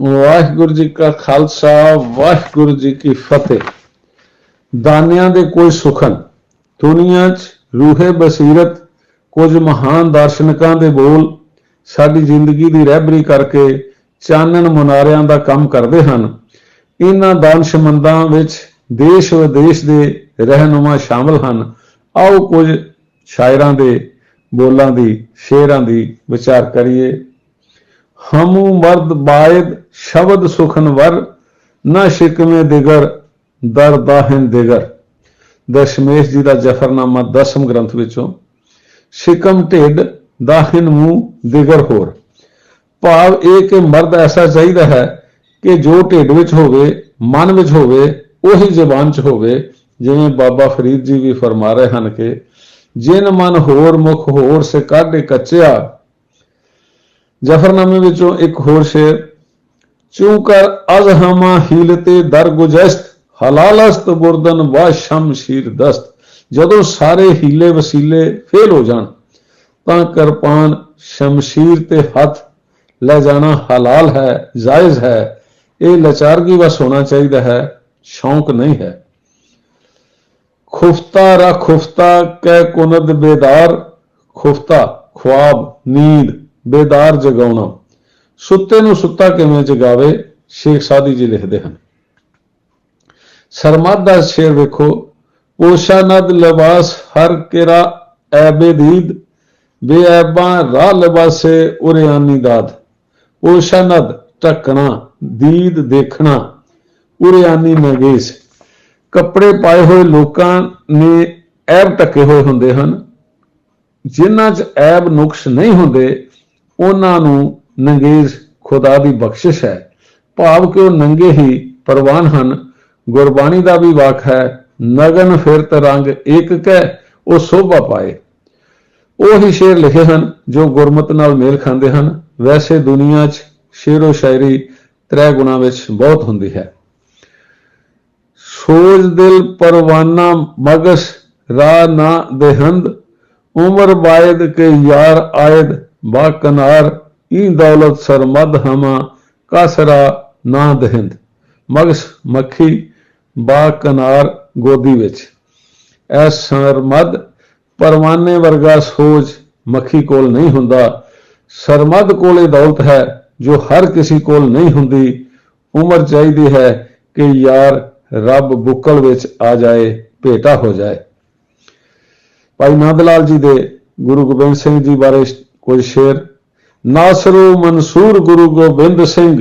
ਵਾਹਿਗੁਰੂ ਜੀ ਕਾ ਖਾਲਸਾ, ਵਾਹਿਗੁਰੂ ਜੀ ਕੀ ਫਤਿਹ। ਦਾਨਿਆਂ ਦੇ ਕੋਈ ਸੁਖਨ ਦੁਨੀਆ 'ਚ ਰੂਹੇ ਬਸੀਰਤ, ਕੁਝ ਮਹਾਨ ਦਾਰਸ਼ਨਿਕਾਂ ਦੇ ਬੋਲ ਸਾਡੀ ਜ਼ਿੰਦਗੀ ਦੀ ਰਹਿਬਰੀ ਕਰਕੇ ਚਾਨਣ ਮੁਨਾਰਿਆਂ ਦਾ ਕੰਮ ਕਰਦੇ ਹਨ। ਇਹਨਾਂ ਦਾਨਸ਼ਮੰਦਾਂ ਵਿੱਚ ਦੇਸ਼ ਵਿਦੇਸ਼ ਦੇ ਰਹਿਨੁਮਾ ਸ਼ਾਮਲ ਹਨ। ਆਓ ਕੁਝ ਸ਼ਾਇਰਾਂ ਦੇ ਬੋਲਾਂ ਦੀ, ਸ਼ੇਰਾਂ ਦੀ ਵਿਚਾਰ ਕਰੀਏ। ਹਮੂ ਮਰਦ ਬਾਇਦ ਸ਼ਬਦ ਸੁਖਨ ਵਰ, ਨਾ ਸ਼ਿਕਮੇ ਦਿਗਰ, ਦਰ ਦਰਦਾਹਨ ਦਿਗਰ। ਦਸ਼ਮੇਸ਼ ਜੀ ਦਾ ਜਫਰਨਾਮਾ ਦਸਮ ਗ੍ਰੰਥ ਵਿੱਚੋਂ, ਸ਼ਿਕਮ ਢਿੱਡ, ਦਾਹਨ ਮੂੰਹ, ਦਿਗਰ ਹੋਰ। ਭਾਵ ਇਹ ਕਿ ਮਰਦ ਐਸਾ ਚਾਹੀਦਾ ਹੈ ਕਿ ਜੋ ਢਿੱਡ ਵਿੱਚ ਹੋਵੇ, ਮਨ ਵਿੱਚ ਹੋਵੇ, ਉਹੀ ਜ਼ਬਾਨ 'ਚ ਹੋਵੇ, ਜਿਵੇਂ ਬਾਬਾ ਫਰੀਦ ਜੀ ਵੀ ਫਰਮਾ ਰਹੇ ਹਨ ਕਿ, ਜਿਨ ਮਨ ਹੋਰ ਮੁਖ ਹੋਰ ਸੇ ਕਾਢੇ ਕੱਚਿਆ। ਜਫਰਨਾਮੇ ਵਿੱਚੋਂ ਇੱਕ ਹੋਰ ਸ਼ੇਰ ਚੂ ਕਰ ਅਜ਼ ਹਮਾ ਹੀਲਤੇ ਦਰ ਗੁਜਸਤ ਹਲਾਲਸਤ ਬੁਰਦਨ ਵਾ ਸ਼ਮਸ਼ੀਰ ਦਸਤ ਜਦੋਂ ਸਾਰੇ ਹੀਲੇ ਵਸੀਲੇ ਫੇਲ ਹੋ ਜਾਣ ਤਾਂ ਕਿਰਪਾਨ ਸ਼ਮਸ਼ੀਰ ਤੇ ਹੱਥ ਲੈ ਜਾਣਾ ਹਲਾਲ ਹੈ ਜਾਇਜ਼ ਹੈ ਇਹ ਲਾਚਾਰਗੀ ਵਸ ਹੋਣਾ ਚਾਹੀਦਾ ਹੈ ਸ਼ੌਂਕ ਨਹੀਂ ਹੈ ਖੁਫਤਾ ਰਾ ਖੁਫਤਾ ਕੈ ਕੁਨਦ ਬੇਦਾਰ ਖੁਫਤਾ ਖੁਆਬ ਨੀਂਦ ਬੇਦਾਰ ਜਗਾਉਣਾ ਸੁੱਤੇ ਨੂੰ ਸੁੱਤਾ ਕਿਵੇਂ ਜਗਾਵੇ, ਸ਼ੇਖ ਸਾਦੀ ਜੀ ਲਿਖਦੇ ਹਨ। ਸਰਮਦ ਦਾ ਸ਼ੇਰ ਵੇਖੋ ਪੋਸ਼ਾਨਦ ਲਿਬਾਸ ਹਰ ਕਿਰਾ ਐਬੇਦੀਦ ਬੇਐਬਾਂ ਰਾਹ ਲਿਬਾਸੇ ਉਰਿਆਨੀ ਦਾਦ। ਪੋਸ਼ਾਨਦ ਟਕਣਾ ਦੀਦ ਦੇਖਣਾ, ਉਰਿਆਨੀ ਨਗੇਸ। ਕੱਪੜੇ ਪਾਏ ਹੋਏ ਲੋਕਾਂ ਨੇ ਐਬ ਟੱਕੇ ਹੋਏ ਹੁੰਦੇ ਹਨ। ਜਿਨ੍ਹਾਂ 'ਚ ਐਬ ਨੁਕਸ ਨਹੀਂ ਹੁੰਦੇ, ਉਹਨਾਂ ਨੂੰ ਨੰਗੇਜ਼ ਖੁਦਾ ਦੀ ਬਖਸ਼ਿਸ਼ ਹੈ। ਭਾਵ ਕਿ ਉਹ ਨੰਗੇ ਹੀ ਪਰਵਾਨ ਹਨ। ਗੁਰਬਾਣੀ ਦਾ ਵੀ ਵਾਕ ਹੈ, ਨਗਨ ਫਿਰਤ ਰੰਗ ਏਕ ਕੈ, ਉਹ ਸੋਭਾ ਪਾਏ। ਉਹ ਹੀ ਸ਼ੇਰ ਲਿਖੇ ਹਨ, ਜੋ ਗੁਰਮਤ ਨਾਲ ਮੇਲ ਖਾਂਦੇ ਹਨ। ਵੈਸੇ ਦੁਨੀਆ 'ਚ ਸ਼ੇਰੋ ਸ਼ਾਇਰੀ ਤ੍ਰੈ ਗੁਣਾ ਵਿੱਚ ਬਹੁਤ ਹੁੰਦੀ ਹੈ। ਸੋਜ ਦਿਲ ਪਰਵਾਨਾ ਮਗਸ ਰਾ ਨਾ ਦੇਹੰਦ, ਉਮਰ ਬਾਇਦ ਕੇ ਯਾਰ ਆਇਦ, ਬਾ ਕਨਾਰ। ਈ ਦੌਲਤ ਸਰਮਦ ਹਮਾ, ਕਾਸਰਾ ਨਾ ਦਹਿੰਦ। ਮਗਸ ਮੱਖੀ ਬਾ ਕਨਾਰ ਗੋਦੀ ਵਿੱਚ। ਐ ਸਰਮਦ ਪਰਵਾਨੇ ਵਰਗਾ ਸੋਚ ਮੱਖੀ ਕੋਲ ਨਹੀਂ ਹੁੰਦਾ। ਸਰਮਦ ਕੋਲ ਇਹ ਦੌਲਤ ਹੈ ਜੋ ਹਰ ਕਿਸੇ ਕੋਲ ਨਹੀਂ ਹੁੰਦੀ। ਉਮਰ ਚਾਹੀਦੀ ਹੈ ਕਿ ਯਾਰ ਰੱਬ ਬੁੱਕਲ ਵਿੱਚ ਆ ਜਾਏ, ਭੇਟਾ ਹੋ ਜਾਏ। ਭਾਈ ਨੰਦ ਲਾਲ ਜੀ ਦੇ ਗੁਰੂ ਗੋਬਿੰਦ ਸਿੰਘ ਜੀ ਬਾਰੇ ਕੁਝ ਸ਼ੇਰ ਨਾਸਰੂ ਮਨਸੂਰ ਗੁਰੂ ਗੋਬਿੰਦ ਸਿੰਘ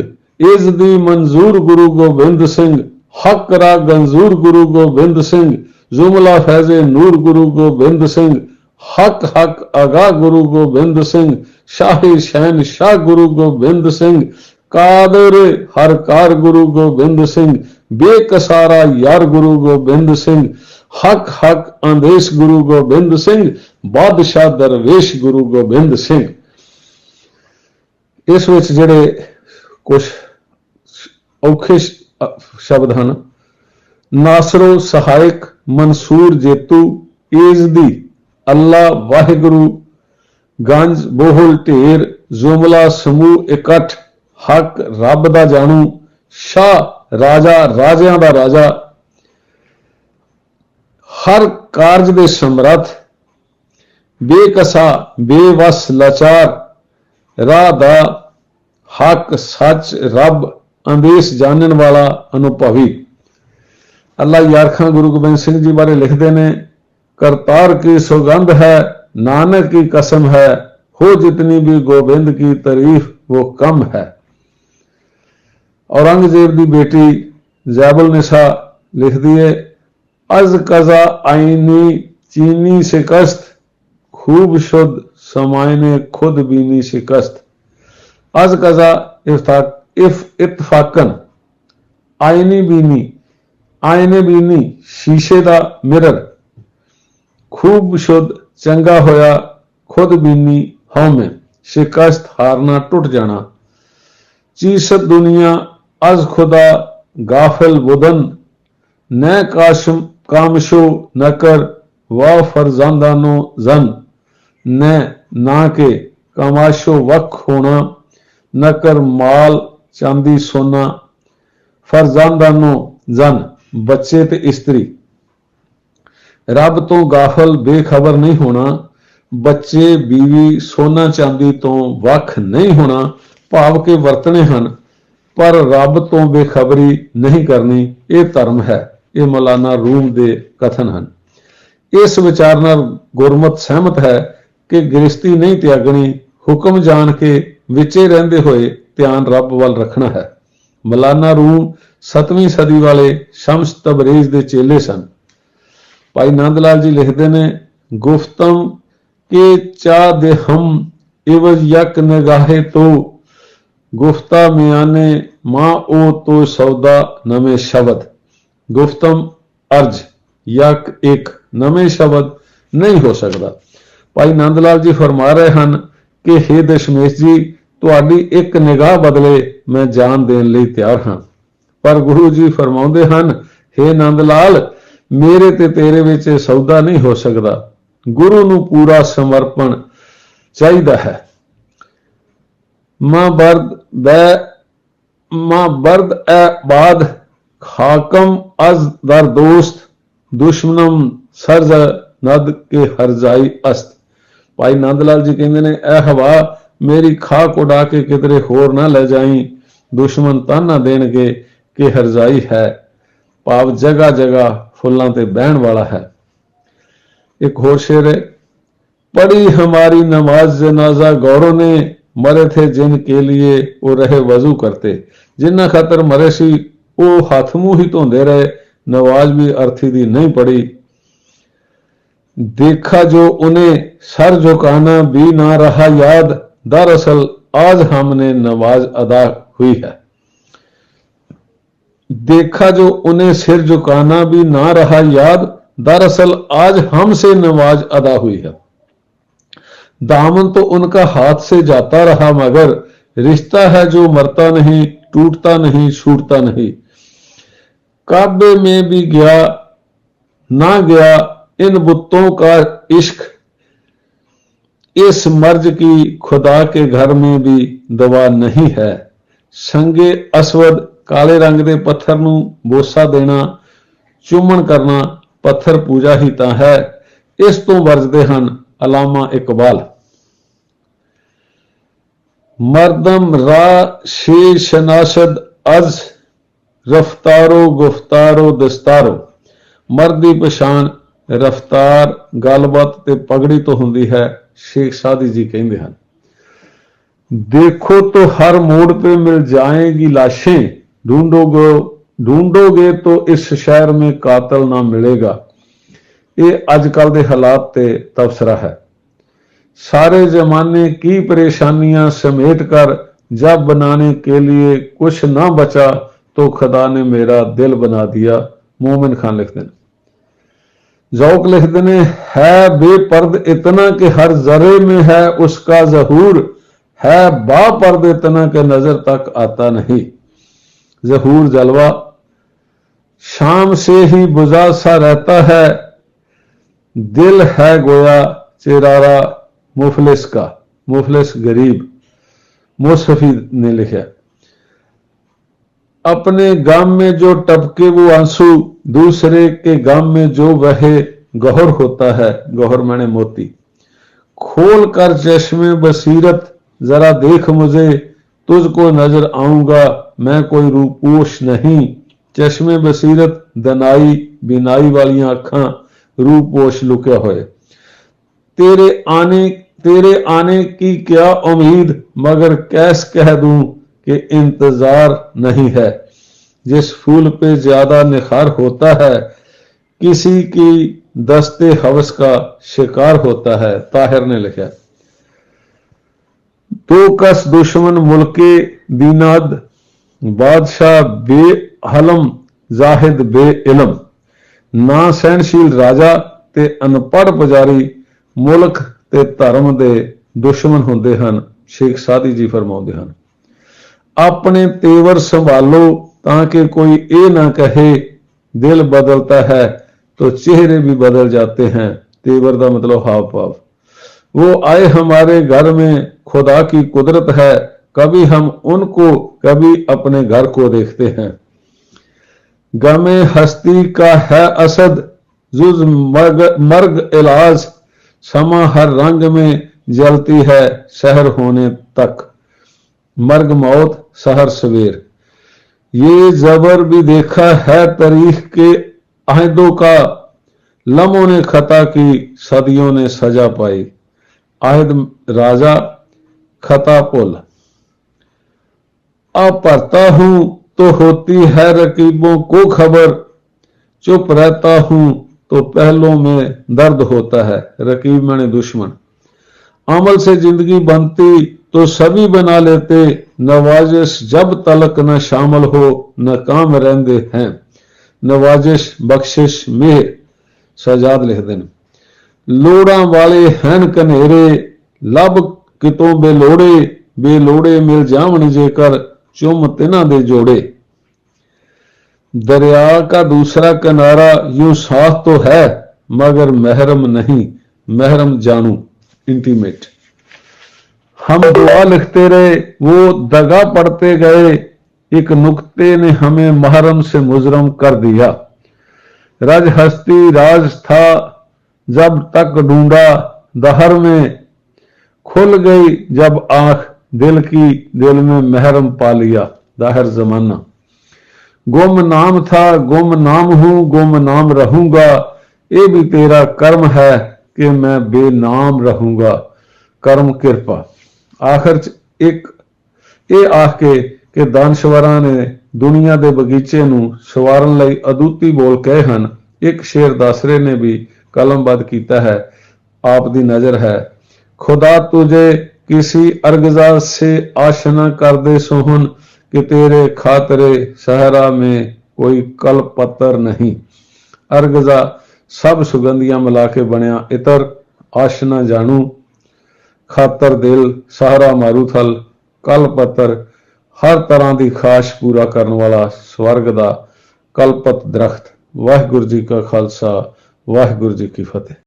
ਇਸ ਦੀ ਮਨਜ਼ੂਰ ਗੁਰੂ ਗੋਬਿੰਦ ਸਿੰਘ ਹੱਕ ਰਾ ਗੰਜ਼ੂਰ ਗੁਰੂ ਗੋਬਿੰਦ ਸਿੰਘ ਜ਼ੁਮਲਾ ਫੈਜ਼ੇ ਨੂਰ ਗੁਰੂ ਗੋਬਿੰਦ ਸਿੰਘ ਹੱਕ ਹੱਕ ਅਗਾ ਗੁਰੂ ਗੋਬਿੰਦ ਸਿੰਘ ਸ਼ਾਹੀ ਸ਼ਹਿਨ ਸ਼ਾਹ ਗੁਰੂ ਗੋਬਿੰਦ ਸਿੰਘ ਕਾਦਰ ਹਰ ਕਾਰ ਗੁਰੂ ਗੋਬਿੰਦ ਸਿੰਘ ਬੇਕਸਾਰਾ ਯਾਰ ਗੁਰੂ ਗੋਬਿੰਦ ਸਿੰਘ ਹੱਕ ਹੱਕ ਆਦੇਸ਼ ਗੁਰੂ ਗੋਬਿੰਦ ਸਿੰਘ ਬਾਦਸ਼ਾਹ ਦਰਵੇਸ਼ ਗੁਰੂ ਗੋਬਿੰਦ ਸਿੰਘ ਇਸ ਵਿੱਚ ਜਿਹੜੇ ਕੁਝ ਔਖੇ ਸ਼ਬਦ ਹਨ, ਨਾਸਰੋ ਸਹਾਇਕ ਮਨਸੂਰ ਜੇਤੂ ਏਜ਼ਦੀ ਅੱਲਾ ਵਾਹਿਗੁਰੂ, ਗੰਜ ਬੋਹਲ ਢੇਰ, ਜ਼ੁਮਲਾ ਸਮੂਹ ਇਕੱਠ, ਹੱਕ ਰੱਬ ਦਾ ਜਾਣੂ, ਸ਼ਾਹ ਰਾਜਾ ਰਾਜਿਆਂ ਦਾ ਰਾਜਾ, ਹਰ ਕਾਰਜ ਦੇ ਸਮਰੱਥ, ਬੇਕਸਾ, ਬੇਵਸ ਲਾਚਾਰ ਰਾਹ ਦਾ ਹੱਕ, ਸੱਚ, ਰੱਬ, ਅੰਦੇਸ਼ ਜਾਣਨ ਵਾਲਾ ਅਨੁਭਵੀ। ਅੱਲਾ ਯਾਰਖਾਂ ਗੁਰੂ ਗੋਬਿੰਦ ਸਿੰਘ ਜੀ ਬਾਰੇ ਲਿਖਦੇ ਨੇ, ਕਰਤਾਰ ਕੀ ਸੁਗੰਧ ਹੈ, ਨਾਨਕ ਕੀ ਕਸਮ ਹੈ, ਹੋ ਜਿਤਨੀ ਵੀ ਗੋਬਿੰਦ ਕੀ ਤਾਰੀਫ ਉਹ ਕਮ ਹੈ। ਔਰੰਗਜ਼ੇਬ ਦੀ ਬੇਟੀ ਜ਼ੈਬਲ ਨਿਸਾ ਲਿਖਦੀ ਹੈ ਅਜ਼ ਕਜ਼ਾ ਆਇਨੀ ਚੀਨੀ ਸਿਕਸਤ, ਖੂਬ ਸ਼ੁੱਧ समय ने खुद बीनी शिकस्त अज कजा इफ्ताक इफ इतफाकन आईनी बीनी आईने बीनी शीशे ਦਾ ਮਿਰਰ ਖੂਬ ਸ਼ੁੱਧ ਚੰਗਾ ਹੋਇਆ ਖੁਦ ਬੀਨੀ ਹਉਮੈ ਸ਼ਿਕਸਤ ਹਾਰਨਾ ਟੁੱਟ ਜਾਣਾ ਚੀਸਤ ਦੁਨੀਆ ਅਜ਼ ਖੁਦਾ ਗਾਫਲ ਬੁਦਨ ਨੈ ਕਾਸ਼ਮ ਕਾਮਸ਼ੋ ਨਕਰ ਵਾ ਫਰਜ਼ੰਦਾਨੋ ਜ਼ਨ न ना के कमाशो वक होना न कर माल ਚਾਂਦੀ ਸੋਨਾ ਫਰਜ਼ੰਦਾਂ ਨੂੰ ਜਨ ਬੱਚੇ ਤੇ ਇਸਤਰੀ ਰੱਬ ਤੋਂ ਗਾਫਲ ਬੇਖਬਰ ਨਹੀਂ ਹੋਣਾ ਬੱਚੇ ਬੀਵੀ ਸੋਨਾ ਚਾਂਦੀ ਤੋਂ ਵੱਖ ਨਹੀਂ ਹੋਣਾ ਭਾਵ ਕੇ ਵਰਤਣੇ ਹਨ ਪਰ ਰੱਬ ਤੋਂ ਬੇਖਬਰੀ ਨਹੀਂ ਕਰਨੀ ਇਹ ਧਰਮ ਹੈ ਇਹ ਮੌਲਾਨਾ ਰੂਮ ਦੇ ਕਥਨ ਹਨ ਇਸ ਵਿਚਾਰ ਨਾਲ ਗੁਰਮਤ ਸਹਿਮਤ ਹੈ ਕਿ ਗ੍ਰਸਤੀ ਨਹੀਂ ਤਿਆਗਣੀ, ਹੁਕਮ ਜਾਣ ਕੇ ਵਿਚੇ ਰਹਿੰਦੇ ਹੋਏ ਧਿਆਨ ਰੱਬ ਵੱਲ ਰੱਖਣਾ ਹੈ। ਮਲਾਨਾ ਰੂਮ 7ਵੀਂ ਸਦੀ ਵਾਲੇ ਸ਼ਮਸ ਤਬਰੇਜ਼ ਦੇ ਚੇਲੇ ਸਨ। ਭਾਈ ਨੰਦ ਲਾਲ ਜੀ ਲਿਖਦੇ ਨੇ, ਗੁਫਤਮ ਕੇ ਚਾ ਦੇ ਹਮ ਇਵਜ ਯਕ ਨਿਗਾਹੇ ਤੋ, ਗੁਫਤਾ ਮਿਆਨੇ ਮਾਂ ਉਹ ਤੋ ਸੌਦਾ ਨਵੇਂ ਸ਼ਬਦ। ਗੁਫਤਮ ਅਰਜ ਯਕ ਇੱਕ ਨਵੇਂ ਸ਼ਬਦ ਨਹੀਂ ਹੋ ਸਕਦਾ। ਭਾਈ ਨੰਦ ਲਾਲ ਜੀ ਫਰਮਾ ਰਹੇ ਹਨ ਕਿ, ਹੇ ਦਸ਼ਮੇਸ਼ ਜੀ, ਤੁਹਾਡੀ ਇੱਕ ਨਿਗਾਹ ਬਦਲੇ ਮੈਂ ਜਾਨ ਦੇਣ ਲਈ ਤਿਆਰ ਹਾਂ। ਪਰ ਗੁਰੂ ਜੀ ਫਰਮਾਉਂਦੇ ਹਨ, ਹੇ ਨੰਦ ਲਾਲ ਮੇਰੇ ਤੇ ਤੇਰੇ ਵਿੱਚ ਇਹ ਸੌਦਾ ਨਹੀਂ ਹੋ ਸਕਦਾ। ਗੁਰੂ ਨੂੰ ਪੂਰਾ ਸਮਰਪਣ ਚਾਹੀਦਾ ਹੈ। ਮਾਂ ਬਰਦ ਬੈ, ਮਾਂ ਬਰਦ ਐ ਬਾਦ, ਖਾਕਮ ਅਜ਼ ਦਰ ਦੋਸਤ, ਦੁਸ਼ਮਨਮ ਸਰਜ਼ ਨਦ ਕੇ ਹਰਜਾਈ ਅਸਤ। ਭਾਈ ਨੰਦ ਲਾਲ ਜੀ ਕਹਿੰਦੇ ਨੇ, ਇਹ ਹਵਾ ਮੇਰੀ ਖਾਕ ਉਡਾ ਕੇ ਕਿਧਰੇ ਹੋਰ ਨਾ ਲੈ ਜਾਈ। ਦੁਸ਼ਮਣ ਤਾਨਾ ਦੇਣਗੇ ਕਿ ਹਰਜ਼ਾਈ ਹੈ। ਭਾਵ ਜਗਾ ਜਗਾ ਫੁੱਲਾਂ ਤੇ ਬਹਿਣ ਵਾਲਾ ਹੈ। ਇੱਕ ਹੋਰ ਸ਼ੇਰ ਹੈ, ਪੜੀ ਹਮਾਰੀ ਨਮਾਜ਼ ਜਨਾਜ਼ਾ ਗੌਰੋ ਨੇ ਮਰੇ ਥੇ ਜਿੰਨ ਕੇ ਲਿਏ ਉਹ ਰਹੇ ਵਜ਼ੂ ਕਰਤੇ। ਜਿੰਨਾ ਖਾਤਰ ਮਰੇ ਸੀ ਉਹ ਹੱਥ ਮੂੰਹ ਹੀ ਧੋਂਦੇ ਰਹੇ। ਨਵਾਜ਼ ਵੀ ਅਰਥੀ ਦੀ ਨਹੀਂ ਪੜੀ। देखा जो उन्हें, सर झुकाना भी ना रहा याद, दरअसल आज हमने नमाज़ अदा हुई है। देखा जो उन्हें, सिर झुकाना भी ना रहा याद, दरअसल आज हमसे नमाज़ अदा हुई है। दामन तो उनका हाथ से जाता रहा, मगर रिश्ता है जो मरता नहीं, टूटता नहीं, छूटता नहीं। काबे में भी गया, ना गया इन बुतों का इश्क इस मर्ज की खुदा के घर में भी दवा नहीं है संगे असवद ਕਾਲੇ ਰੰਗ ਦੇ ਪੱਥਰ ਨੂੰ ਬੋਸਾ ਦੇਣਾ ਚੁੰਮਣ ਕਰਨਾ ਪੱਥਰ ਪੂਜਾ ਹੀ ਤਾਂ ਹੈ ਇਸ ਤੋਂ ਵਰਜਦੇ ਹਨ ਅਲਾਮਾ ਇਕਬਾਲ ਮਰਦਮ ਰਾ ਸ਼ੇ ਸ਼ਨਾਸ਼ਦ ਅਜ਼ ਰਫਤਾਰੋ ਗੁਫਤਾਰੋ ਦਸਤਾਰੋ ਮਰਦ ਦੀ ਪਛਾਣ ਰਫਤਾਰ ਗੱਲਬਾਤ ਤੇ ਪਗੜੀ ਤੋਂ ਹੁੰਦੀ ਹੈ ਸ਼ੇਖ ਸਾਦੀ ਜੀ ਕਹਿੰਦੇ ਹਨ देखो तो हर मोड़ पे मिल जाएगी लाशें ढूंढोगे ढूंढोगे तो इस शहर में कातल ना मिलेगा ਇਹ ਅੱਜ ਕੱਲ ਦੇ ਹਾਲਾਤ ਤੇ ਤਬਸਰਾ ਹੈ सारे जमाने की परेशानियां समेट कर जब बनाने के लिए कुछ ना बचा तो खुदा ने मेरा दिल बना दिया मोमिन खान लिखते हैं जौक लिखते हैं है बेपर्द इतना कि हर जरे में है उसका जहूर, है बापर्द इतना कि नज़र तक आता नहीं। जहूर जलवा, शाम से ही बुझा सा रहता है, दिल है गोया चिरारा, मुफलिस का, मुफलिस गरीब मुसफी ने लिखा। अपने गम में जो टपके वो आँसू, दूसरे के गम में जो वहे गौहर होता है, गौहर मैंने मोती। खोल कर चश्मे बसीरत, जरा देख मुझे, तुझको नज़र आऊँगा, मैं कोई रूपोश नहीं। चश्मे बसीरत, दनाई, बिनाई वालियाँ अखां रूपोश लुके हुए। तेरे आने तेरे आने की क्या उम्मीद, मगर कैस कह दूँ कि इंतजार नहीं है जिस फूल पे ज्यादा निखार होता है किसी की दस्ते हवस का शिकार होता है ताहिर ने लिखा दो कस दुश्मन मुल्के दीनाद बादशाह बेहलम जाहिद बे इलम ਨਾ ਸਹਿਣਸ਼ੀਲ ਰਾਜਾ ਤੇ ਅਨਪੜ੍ਹ ਪੁਜਾਰੀ ਮੁਲਕ ਤੇ ਧਰਮ ਦੇ ਦੁਸ਼ਮਣ ਹੁੰਦੇ ਹਨ ਸ਼ੇਖ ਸਾਦੀ ਜੀ ਫਰਮਾਉਂਦੇ ਹਨ अपने तेवर संभालो ताकि कोई ये ना कहे, दिल बदलता है तो चेहरे भी बदल जाते हैं। तेवर का मतलब हाव भाव वो आए हमारे घर में, खुदा की कुदरत है, कभी हम उनको, कभी अपने घर को देखते हैं। गमे हस्ती का है असद, जुज मर्ग मर्ग इलाज, समा हर रंग में जलती है शहर होने तक। मर्ग मौत सहर सवेर। ये जबर भी देखा है तारीख के अहदों का। लम्हों ने खता की, सदियों ने सजा पाई। आहद राजा, खता पुल। अब पढ़ता हूँ तो होती है रकीबों को खबर। चुप रहता हूँ तो पहलों में दर्द होता है, रकीब मैंने दुश्मन। अमल से ज़िंदगी बनती तो सभी बना लेते नवाजिश जब तलक न शामिल हो न काम रहते हैं नवाजिश बख्शिश मेहर ਸਜਾਦ ਲਿਖਦੇ ਨੇ ਲੋੜਾਂ ਵਾਲੇ ਹਨ ਕਨੇਰੇ ਲੱਭ ਕਿਤੋਂ ਬੇਲੋੜੇ ਬੇਲੋੜੇ ਮਿਲ ਜਾਵਣ ਜੇਕਰ ਚੁੰਮ ਤਿਨਾਂ ਦੇ ਜੋੜੇ दरिया का दूसरा किनारा यूं साफ तो है मगर महरम नहीं महरम जानू इंटीमेट हम दुआ लिखते रहे, वो दगा पड़ते गए, एक नुक्ते ने हमें महरम से मुजरम कर दिया। रज हस्ती राज था, जब तक ढूंढा दहर में, खुल गई जब आँख दिल की, दिल में महरम पा लिया दहर जमाना। गुम नाम था, गुम नाम हूँ, गुम नाम रहूँगा, ये भी तेरा कर्म है कि मैं बेनाम रहूँगा। कर्म कृपा ਆਖਰ ਚ ਇੱਕ ਇਹ ਆਖ ਕੇ ਕਿ ਦਾਨਸ਼ਵਰਾਂ ਨੇ ਦੁਨੀਆ ਦੇ ਬਗੀਚੇ ਨੂੰ ਸਵਾਰਨ ਲਈ ਅਦੁੱਤੀ ਬੋਲ ਕਹੇ ਹਨ ਇੱਕ ਸ਼ੇਰ ਦਾਸਰੇ ਨੇ ਵੀ ਕਲਮਬੱਧ ਕੀਤਾ ਹੈ ਆਪ ਦੀ ਨਜ਼ਰ ਹੈ खुदा तुझे किसी अर्गजा से आशना कर दे सोहन कि तेरे खातरे सहरा में कोई कल पत्तर नहीं अर्गजा ਸਭ ਸੁਗੰਧੀਆਂ ਮਿਲਾ ਕੇ ਬਣਿਆ ਇਤਰ ਆਸ਼ਨਾ ਜਾਣੂ ਖਾਤਰ ਦਿਲ, ਸਹਾਰਾ ਮਾਰੂਥਲ ਕਲ ਪੱਤਰ, ਹਰ ਤਰ੍ਹਾਂ ਦੀ ਖਾਸ਼ ਪੂਰਾ ਕਰਨ ਵਾਲਾ ਸਵਰਗ ਦਾ ਕਲਪਤ ਦਰਖਤ। ਵਾਹਿਗੁਰੂ ਜੀ ਕਾ ਖਾਲਸਾ, ਵਾਹਿਗੁਰੂ ਜੀ ਕੀ ਫਤਿਹ।